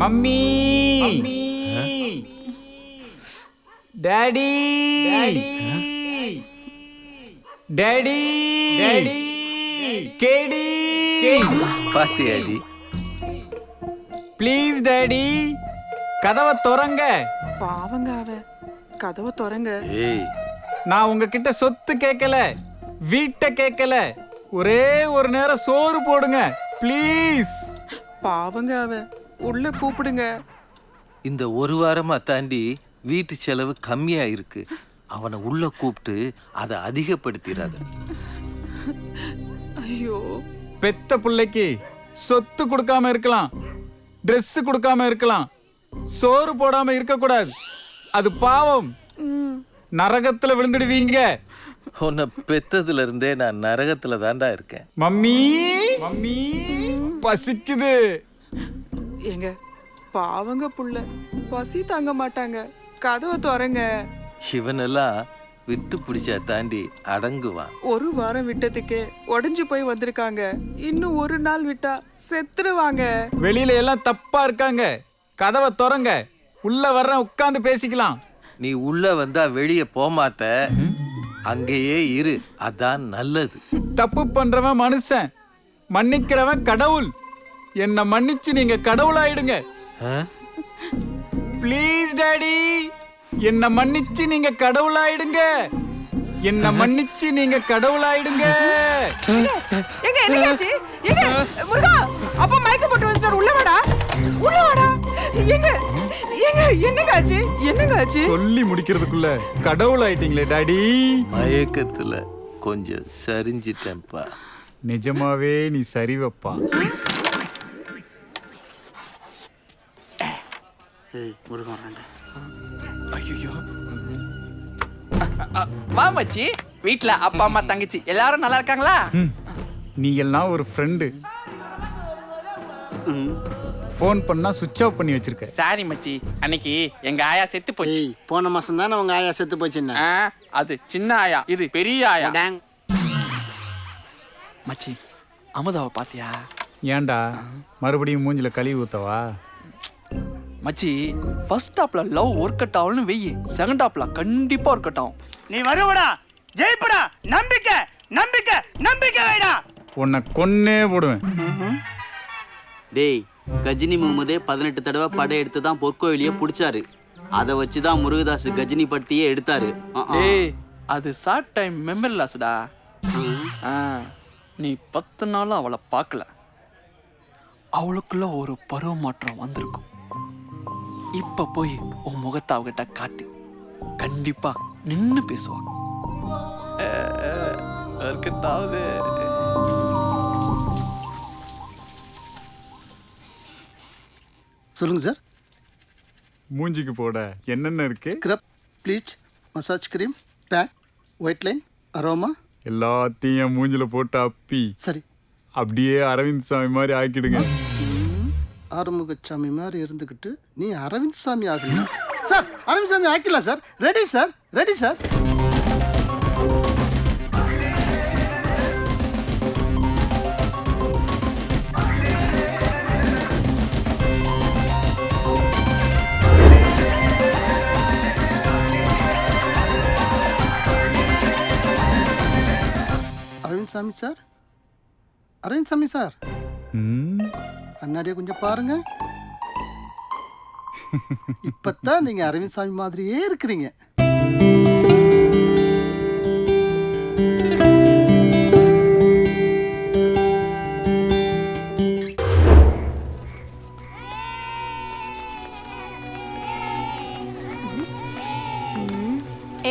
Mummy. Daddy daddy daddy கேடி பாத்தியாடி please daddy கதவை திறங்க. பாவங்க அவ. கதவை திறங்க. ஏய். நான் உங்ககிட்ட சொத்து கேட்கல வீட்டை கேட்கல ஒரே ஒரு நேரம் சோறு போடுங்க ப்ளீஸ் பாவங்க அவ. உள்ள கூப்பிடுங்க. இந்த ஒரு வாரமா தாண்டி வீட்டு செலவு கம்மியா இருக்கு. அவனை உள்ள கூப்பிட்டு அதை அதிகப்படுத்திடாத ஐயோ. பெத்த பிள்ளைக்கு சொத்து கொடுக்காம இருக்கலாம். Dress கொடுக்காம இருக்கலாம். சோறு போடாம இருக்கக்கூடாது. அது பாவம். நரகத்துல விழுந்துடுவீங்க. உன்னை பெத்ததுல இருந்தே நான் நரகத்துல தாண்டா இருக்கேன். மம்மி. மம்மி. பசிக்குது. ஏங்க பாவங்க புள்ள. பசி தாங்க மாட்டாங்க. கதவை திறங்க. இவனெல்லாம் விட்டு பிடிச்சா தாண்டி அடங்குவான். ஒரு வாரம் விட்டதுக்கு உடைஞ்சு போய் வந்திருக்காங்க. இன்னும் ஒரு நாள் விட்டா செத்துருவாங்க. வெளியில எல்லாம் தப்பா இருக்காங்க. கதவை திறங்க. உள்ள வர்றேன் உட்கார்ந்து பேசிக்கலாம். நீ உள்ள வந்தா வெளியே போமாட்ட. அங்கேயே இரு. அதான் நல்லது. தப்பு பண்றவன் மனுஷன். மன்னிக்கிறவன் கடவுள். என்னை மன்னிச்சு நீங்க கடவுளாயிடுங்க? ப்ளீஸ் டாடி என்ன மன்னிச்சு நீங்க கடவுளாயிடுங்க. என்ன மன்னிச்சு நீங்க கடவுளாயிடுங்க. எங்க என்னக்காச்சு? எங்க முருகா அப்பா மயக்க போட்டு வந்துட்டாரு. உள்ள வாடா. உள்ள வாடா. எங்க எங்க என்னங்காச்சு என்னங்காச்சு சொல்லி முடிக்கிறதுக்குள்ள கடவுளாயிட்டீங்களே டாடி மயக்கத்துல கொஞ்சம் சரிஞ்சிட்டேன்ப்பா. நிஜமாவே நீ சரி ஏய் முருகன் வரான்டா வா மச்சி. வீட்ல அப்பா அம்மா தங்கச்சி. எல்லாரும் நல்லா இருக்காங்களா? நீ எல்லாம் ஒரு ஃப்ரெண்டு ஃபோன் பண்ணா சுவிட்ச் ஆஃப் பண்ணி வச்சிருக்க. சாரி மச்சி. அன்னைக்கு எங்க ஆயா செத்து போச்சு. போன மாசம் தானே உங்க ஆயா செத்து போச்சுன்னா. அது சின்ன ஆயா. இது பெரிய ஆயா. டேங். மச்சி அமுதாவை பாத்தியா ஏன்டா? மறுபடியும் மூஞ்சில கழுவி ஊத்தவா? மச்சி ஃபர்ஸ்ட் ஹாப்ல லவ் ஒர்க் அவுட் ஆகும்னு வெயி. செகண்ட் ஹாப்ல கண்டிப்பா ஒர்க் அவுட் ஆகும். நீ வருவடா ஜெயிப்படா நம்பிக்கை நம்பிக்கை நம்பிக்கை வைடா. உன்னை கொன்னே போடுவேன். டேய் கஜினி முகமதே பதினெட்டு தடவை படம் எடுத்து தான் பொற்கோயிலையே பிடிச்சாரு. அதை வச்சு தான் முருகதாஸ் கஜினி பட்டியே எடுத்தாரு. ஏய் அது ஷார்ட் டைம் மெமரி லாஸ்டா நீ பத்து நாள் அவளை பார்க்கல. அவளுக்குள்ள ஒரு பருவ மாற்றம் வந்திருக்கும். இப்ப போய் உன் முகத்தை அவகிட்ட காட்டு. கண்டிப்பா நின்னு பேசுவா. இருக்கட்டாவது சொல்லுங்க சார். மூஞ்சிக்கு போட என்னென்ன இருக்கு? Scrub bleach massage cream pack white line aroma எல்லாத்தையும் மூஞ்சில போட்டு அப்பி. சரி. அப்படியே அரவிந்த் சாமி மாதிரி ஆக்கிடுங்க. ஆறுமுகசாமி மாதிரி இருந்துக்கிட்டு நீ அரவிந்த் சாமி ஆகணும் sir Aravind Swamy ஆக்கிடலாம் sir. Ready sir ready sir Aravind Swamy sir Aravind சாமி சார் கண்ணாடியை கொஞ்சம் பாருங்க. இப்பதான் நீங்க அரவிந்த் சாமி மாதிரியே இருக்கிறீங்க.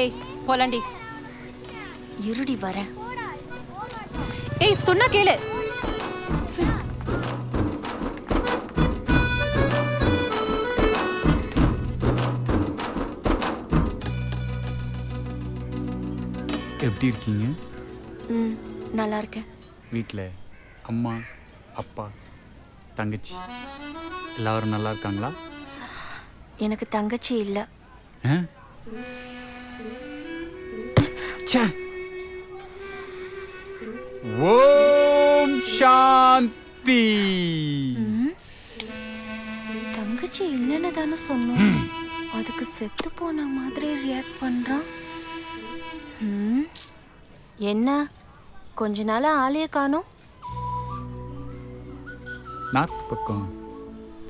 ஏய் போலாண்டி. இருடி வரேன் ஏய் சொன்னா கேளு. எப்படி இருக்கீங்க ம் நல்லா இருக்கேன் வீட்டில் அம்மா அப்பா தங்கச்சி எல்லாரும் நல்லா இருக்காங்களா எனக்கு தங்கச்சி இல்லை. ஓம் சாந்தி! தங்கச்சி இல்லைன்னு தானே சொன்னோம். அதுக்கு செத்து போன மாதிரி ரியாக்ட் பண்றான். ம், என்ன? கொஞ்ச நாளா ஆளைய காணோம். நார்த் பக்கம்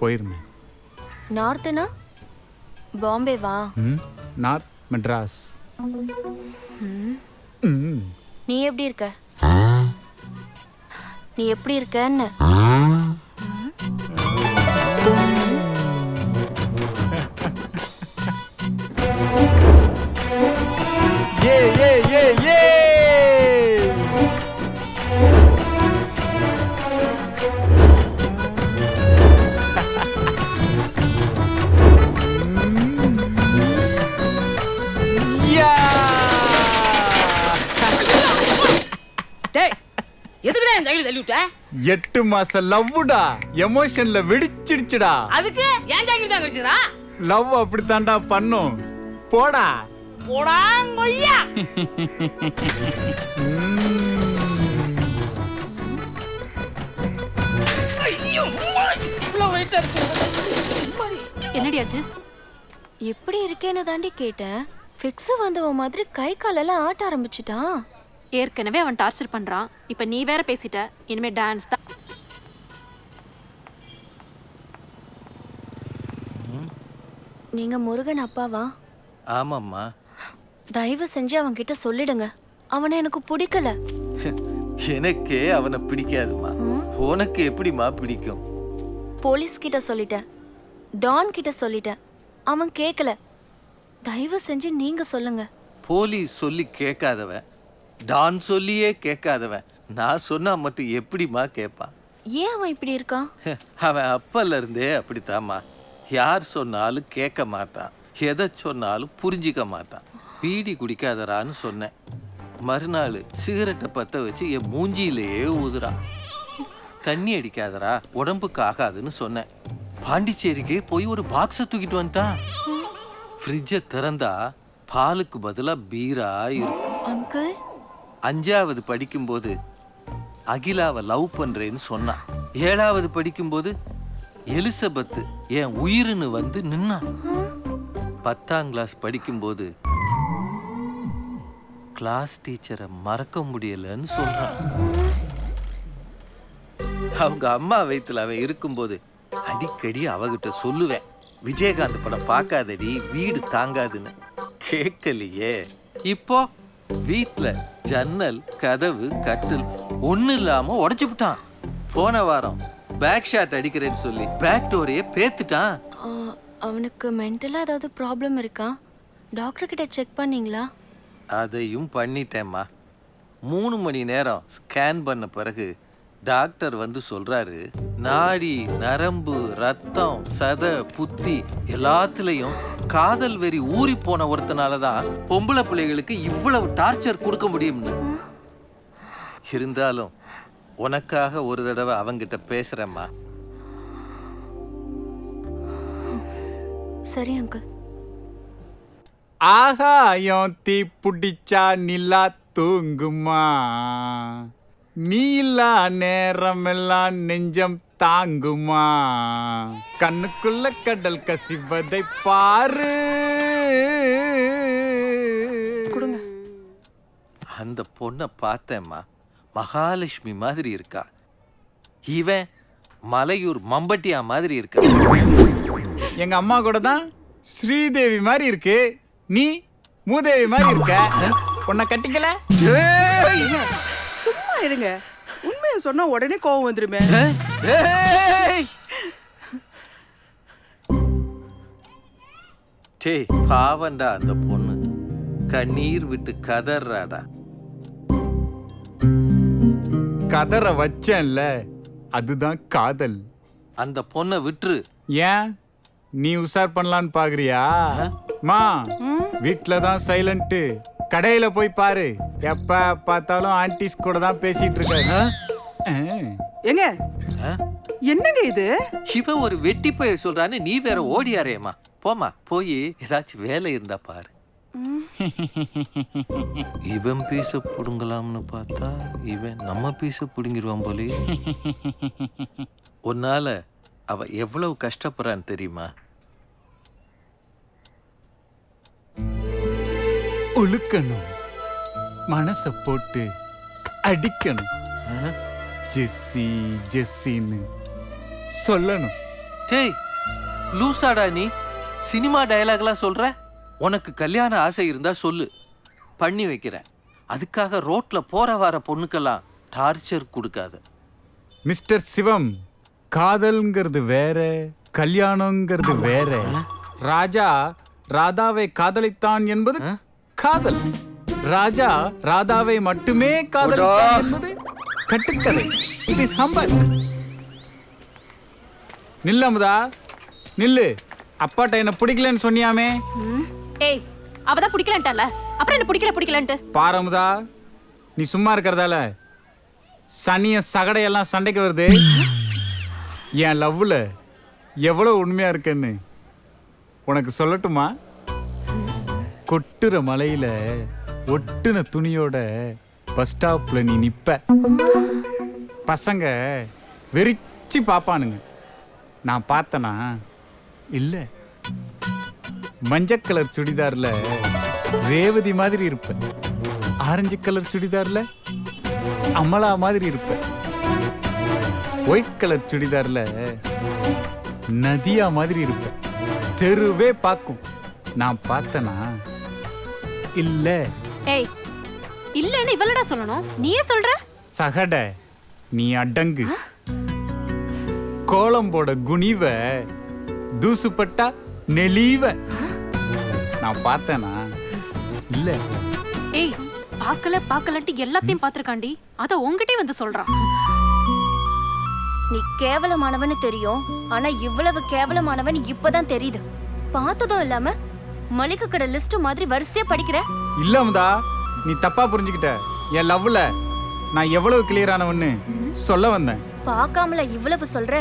போயிருந்தேன் நார்த்துனா? பாம்பே வா ம் நார்த் மெட்ராஸ். ம். நீ எப்படி இருக்க? நீ எப்படி இருக்கன்னு? விட்ட எட்டு மாச லவ்வுடா. எமோஷன்ல வெடிச்சிடுச்சுடா. அதுக்கு என் ஜாக்கெட் தான் கிடைச்சதா லவ் அப்படித்தான்டா பண்ணும். போடா. போடா கொய்யா. ஐயோ இவ்வளவு இருக்கு. என்னடியாச்சு எப்படி இருக்கேன்னு தாண்டி கேட்டேன். ஃபிக்ஸ் வந்தவ மாதிரி கை காலெல்லாம் ஆட்ட ஆரம்பிச்சிட்டான். ஏற்கனவே அவன் டார்ச்சர் பண்றான். இப்ப நீ வேற பேசிட்ட. இனிமே டான்ஸ் தான். நீங்க முருகன் அப்பாவா? ஆமாம்மா. தயவு செஞ்சு அவன் கிட்ட சொல்லிடுங்க. அவனை எனக்கு பிடிக்கல. எனக்கே அவனை பிடிக்காதுமா உனக்கு எப்படிம்மா பிடிக்கும்? போலீஸ் கிட்ட சொல்லிட்டேன். டான் கிட்ட சொல்லிட்டேன். அவன் கேட்கல தயவு செஞ்சு நீங்க சொல்லுங்க. போலீஸ் சொல்லி கேட்காதவன். டான் சொல்லியே கேட்காதவன். நான் சொன்னா மட்டும் எப்படிம்மா கேட்பான்? ஏன் அவன் இப்படி இருக்கான்? அவன் அப்பல்ல இருந்தே அப்படித்தாம்மா. யார் சொன்னாலும் கேட்க மாட்டான். எதை சொன்னாலும் புரிஞ்சிக்க மாட்டான். பீடி குடிக்காதடான்னு சொன்னேன். மறுநாள் சிகரெட்டை பற்ற வச்சு என் மூஞ்சியிலேயே ஊதுறான். தண்ணி அடிக்காதடா உடம்புக்கு ஆகாதுன்னு சொன்னேன். பாண்டிச்சேரிக்கே போய் ஒரு பாக்ஸை தூக்கிட்டு வந்துட்டான். ஃப்ரிட்ஜை திறந்தா பாலுக்கு பதிலாக பீரா இருக்கு அங்கிள் அஞ்சாவது படிக்கும்போது அகிலாவை லவ் பண்றேன்னு சொன்னான் ஏழாவது படிக்கும்போது எலிசபெத்து என் உயிர்னு வந்து நின்னான் பத்தாம் கிளாஸ் படிக்கும்போது கிளாஸ் டீச்சரை மறக்க முடியலன்னு சொல்றான் அவங்க அம்மா வயித்துல அவன் இருக்கும்போது அடிக்கடி அவகிட்ட சொல்லுவேன் விஜயகாந்த் படம் பார்க்காதடி வீடு தாங்காதுன்னு. கேட்கலையே. இப்போ வீட்ல ஜன்னல் கதவு கட்டில் ஒண்ணு இல்லாம உடைச்சு விட்டான். போன வாரம் பேக் ஷாட் அடிக்கிறேன்னு சொல்லி பேக் டோரையே பேத்துட்டான். அவனுக்கு மென்டலாக ஏதாவது ப்ராப்ளம் இருக்கா? டாக்டர் கிட்ட செக் பண்ணீங்களா? அதையும் பண்ணிட்டேம்மா. மூணு மணி நேரம் ஸ்கேன் பண்ண பிறகு டாக்டர் வந்து சொல்றாரு நாடி நரம்பு ரத்தம் சத புத்தி எல்லாத்துலயும் காதல் வெறி ஊறி போன ஒருத்தனால தான் பொம்பளை பிள்ளைகளுக்கு இவ்வளவு டார்ச்சர் கொடுக்க முடியும்னு. இருந்தாலும் உனக்காக ஒரு தடவை அவங்கிட்ட பேசுறேம்மா. சரி அங்கிள். ஆகாயம் தீ புடிச்சா நிலா தூங்குமா? நீ இல்லா நேரமெல்லாம் நெஞ்சம் தாங்குமா? கண்ணுக்குள்ள கடல் கசிவதை பாரு. கொடுங்க. அந்த பொண்ணை பார்த்தேம்மா. மகாலட்சுமி மாதிரி இருக்கா. இவன் மலையூர் மம்பட்டியா மாதிரி இருக்கா. எங்க அம்மா கூட தான் ஸ்ரீதேவி மாதிரி இருக்கு. நீ மூதேவி மாதிரி இருக்க. உன்னை கட்டிக்கல? சும்மா இருங்க. உண்மையை சொன்னா உடனே கோவம் வந்துருமே! டேய் பாவண்டா அந்த பொண்ணு. கண்ணீர் விட்டு கதறாடா கதற வச்சேன்ல அதுதான் காதல். அந்த பொண்ணை விட்டுரு. ஏன்? நீ உஷார் பண்ணலான்னு பாக்குறியா? மா வீட்ல தான் சைலண்ட் கடையில போய் பாரு. எப்ப பார்த்தாலும் ஆன்டிஸ் கூட தான் பேசிட்டு இருக்காரு. ஆ? என்னங்க இது? இவன் ஒரு வெட்டி பைய சொல்றான்னு நீ வேற ஓடியாரேம்மா. போமா போய் ஏதாச்சும் வேலை இருந்தா பாரு. இவன் பீச புடுங்கலாம்னு பார்த்தா இவன் நம்ம பீச புடுங்கிடுவான் போலே உன்னால அவ எவ்வளவு கஷ்டப்படுறான்னு தெரியுமா? உழுக்கணும் மனச போட்டு அடிக்கணும் ஜெஸ்ஸி ஜெஸ்ஸின்னு சொல்லணும் டேய் லூசாடா நீ சினிமா டயலாக்லாம் சொல்ற உனக்கு கல்யாண ஆசை இருந்தா சொல்லு பண்ணி வைக்கிறேன் அதுக்காக ரோட்ல போற வர பொண்ணுக்கெல்லாம் டார்ச்சர் கொடுக்காத மிஸ்டர் சிவம் காதல்ங்கிறது வேற கல்யாணங்கிறது வேற ராஜா ராதாவை காதலித்தான் என்பது காதல். ராஜா ராதாவை மட்டுமே காதலித்தான் என்பது கட்டுக்கதை. இட் இஸ் ஹம்பல் நில்லமுதா நில்லு. அப்பாட்ட என்ன பிடிக்கலன்னு சொன்னியாமே. ஏய் அவதான் பிடிக்கலன்ட்டால அப்புறம் என்ன பிடிக்கல பிடிக்கலன்ட்டு? பாரமுதா நீ சும்மா இருக்கிறதால சனிய சகடையெல்லாம் சண்டைக்கு வருது. என் லவ்ல எவ்வளவு உண்மையா இருக்கேன்னு உனக்கு சொல்லட்டுமா? கொட்டுற மலையில ஒட்டுன துணியோட பஸ் ஸ்டாப்ல நீ நிப்ப. பசங்க வெறிச்சு பாப்பானுங்க. நான் பார்த்தனா இல்ல. மஞ்சள் கலர் சுடிதார்ல ரேவதி மாதிரி இருப்பேன் ஆரஞ்சு கலர் சுடிதார்ல அமலா மாதிரி இருப்பேன் ஒயிட் கலர் சுடிதார்ல நதியா மாதிரி இருப்பேன் தெருவே பார்க்கும் நான் பார்த்தனா இல்ல. ஏய் இல்லன்னு இவளடா சொல்லணும். நீயே சொல்ற? சகட நீ அடங்கு. கோலம்போட குனிவ தூசுப்பட்டா நெளிவ. நான் பார்த்தேனா? இல்ல. ஏய் பார்க்கல பார்க்கலன்ட்டு எல்லாத்தையும் பார்த்திருக்காண்டி. அத உன்கிட்டயே வந்து சொல்றான் நீ கேவலமானவன்னு தெரியும் ஆனா இவ்வளவு கேவலமானவன் இப்பதான் தெரியுது. பார்த்ததும் இல்லாம மளிகை கடை லிஸ்ட் மாதிரி வரிசையா படிக்கிற? இல்ல அமுதா நீ தப்பா புரிஞ்சுக்கிட்ட. என் லவ்ல நான் எவ்வளவு கிளியரானவன்னு சொல்ல வந்தேன். பார்க்காமல இவ்வளவு சொல்ற?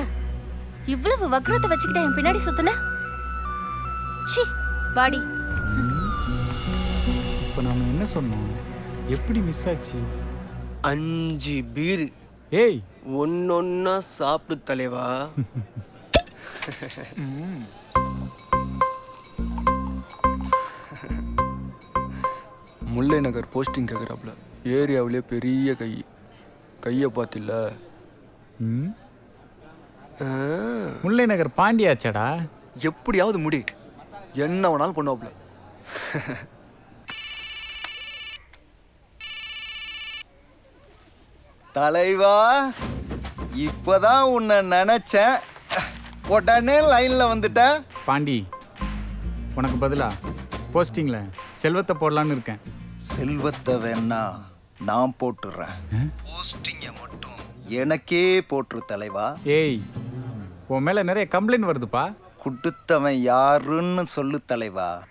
இவ்வளவு வக்ரத்தை வச்சுக்கிட்ட என் பின்னாடி சுத்துன? சி வாடி. இப்போ நாம என்ன சொன்னோம்? எப்படி மிஸ் ஆச்சு? அஞ்சு பீரு. ஏய். ஒன்னொன்னா சாப்பிடு தலைவா. முல்லை நகர் போஸ்டிங் கேட்குறாப்புல ஏரியாவிலே பெரிய கை. கையை பார்த்தில்ல? ம்? முல்லை நகர் பாண்டியாச்சடா. எப்படியாவது முடி. என்ன வேணாலும் பண்ணுவாப்புல தலைவா இப்பதான் உன்னை நினைச்சேன். உடனே லைன்ல வந்துட்ட. பாண்டி உனக்கு பதிலா? போஸ்டிங்ல செல்வத்தை போடலான்னு இருக்கேன். செல்வத்தை வேணா நான் போட்டுறேன். போஸ்டிங்க மட்டும். எனக்கே போட்டுரு தலைவா. ஏய் உன் மேல நிறைய கம்ப்ளைண்ட் வருதுப்பா. குடுத்தவன் யாருன்னு சொல்லு தலைவா.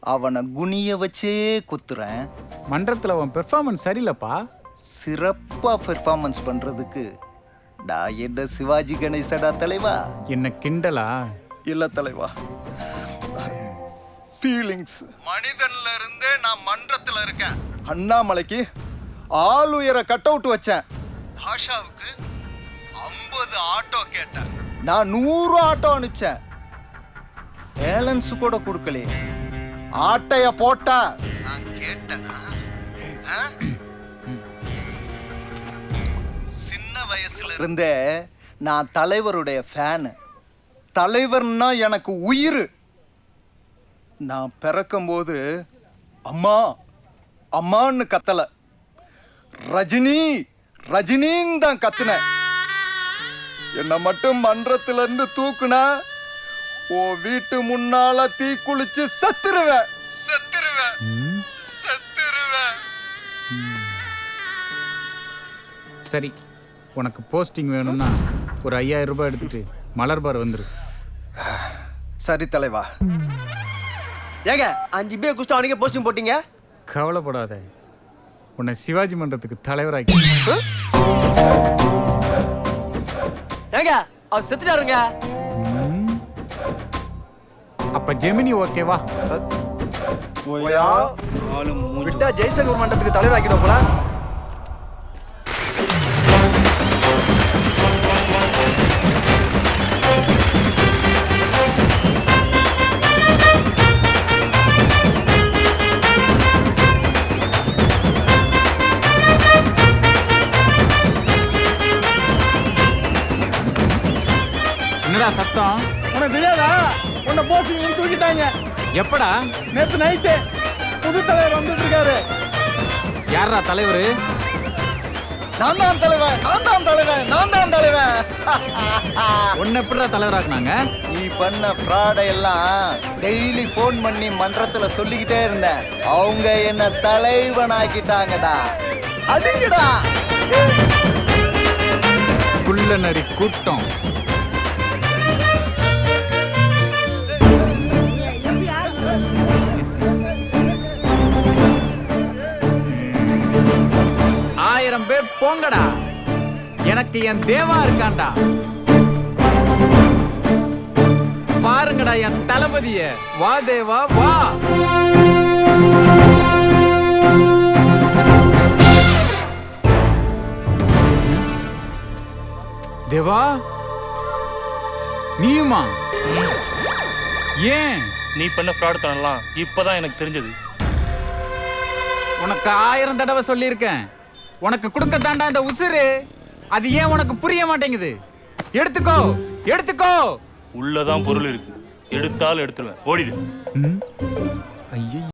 அவனை குனிய வச்சே குத்துறேன். மன்றத்துல உன் பெர்ஃபார்மன்ஸ் சரியில்லைப்பா. சிறப்பா பெர்ஃபார்மன்ஸ் பண்றதுக்கு நான் என்ன சிவாஜி கணேசடா தலைவா? என்ன கிண்டலா? இல்ல தலைவா. ஃபீலிங்ஸ் மனிதன்ல இருந்தே நான் மன்றத்துல இருக்கேன். அண்ணாமலைக்கு ஆள் உயர கட் அவுட் வச்சேன். பாஷாவுக்கு ஐம்பது ஆட்டோ கேட்டேன். நான் நூறு ஆட்டோ அனுப்பிச்சேன். பேலன்ஸ் கூட கொடுக்கலையே. ஆட்டைய போட்டா. நான் கேட்டனா? சின்ன வயசுல இருந்தே நான் தலைவருடைய ஃபேனு தலைவர்னா எனக்கு உயிர். நான் பிறக்கும்போது அம்மா அம்மான்னு கத்தல. ரஜினி ரஜினின்னு தான் கத்துனேன் என்னை மட்டும் மன்றத்துல இருந்து தூக்குனா ஓ வீட்டு முன்னால தீ குளிச்சு செத்துருவேன். செத்துருவேன். செத்துருவேன். சரி உனக்கு போஸ்டிங் வேணும்னா ஒரு ஐயாயிரம் ரூபாய் எடுத்துட்டு மலர்பார் வந்துரு. சரி தலைவா. ஏங்க அஞ்சு பேர் குஸ்டா அவனுக்கே போஸ்டிங் போட்டீங்க? கவலைப்படாத. உன்னை சிவாஜி மன்றத்துக்கு தலைவராக்கி ஏங்க அவர் செத்துட்டாருங்க. அப்ப ஜெமினி ஓகேவா விட்டா ஜெய்சங்கர் மண்டலத்துக்கு தலைவர் போஸ் தூக்கிட்டாங்க. எப்படா? நேத்து நைட்டு புது தலைவர் வந்துட்டு இருக்காரு யாரா தலைவர்? நான் தான் தலைவன் நான் தான் தலைவன் நான் தான் தலைவன். உன்னை எப்படிடா தலைவராக்குனாங்க? நீ பண்ண ஃப்ராட எல்லாம் டெய்லி ஃபோன் பண்ணி மன்றத்துல சொல்லிக்கிட்டே இருந்தேன். அவங்க என்ன தலைவனாக்கிட்டாங்கடா. அடிங்கடா. குள்ள நரி கூட்டம். பேர் போங்கடா. எனக்கு என் தேவா இருக்கான்டா பாருங்கடா என் தளபதிய. வா தேவா வா. தேவா நீயுமா? ஏன்? நீ பண்ண ஃப்ராட் தனலாம் இப்பதான் எனக்கு தெரிஞ்சது. உனக்கு ஆயிரம் தடவை சொல்லியிருக்கேன். உனக்கு கொடுக்க தாண்டா இந்த உசுரு அது ஏன் உனக்கு புரிய மாட்டேங்குது? எடுத்துக்கோ எடுத்துக்கோ. உள்ளதான் பொருள் இருக்கு. எடுத்தாலும் எடுத்துருவேன். ஓடிடு. ஐயோ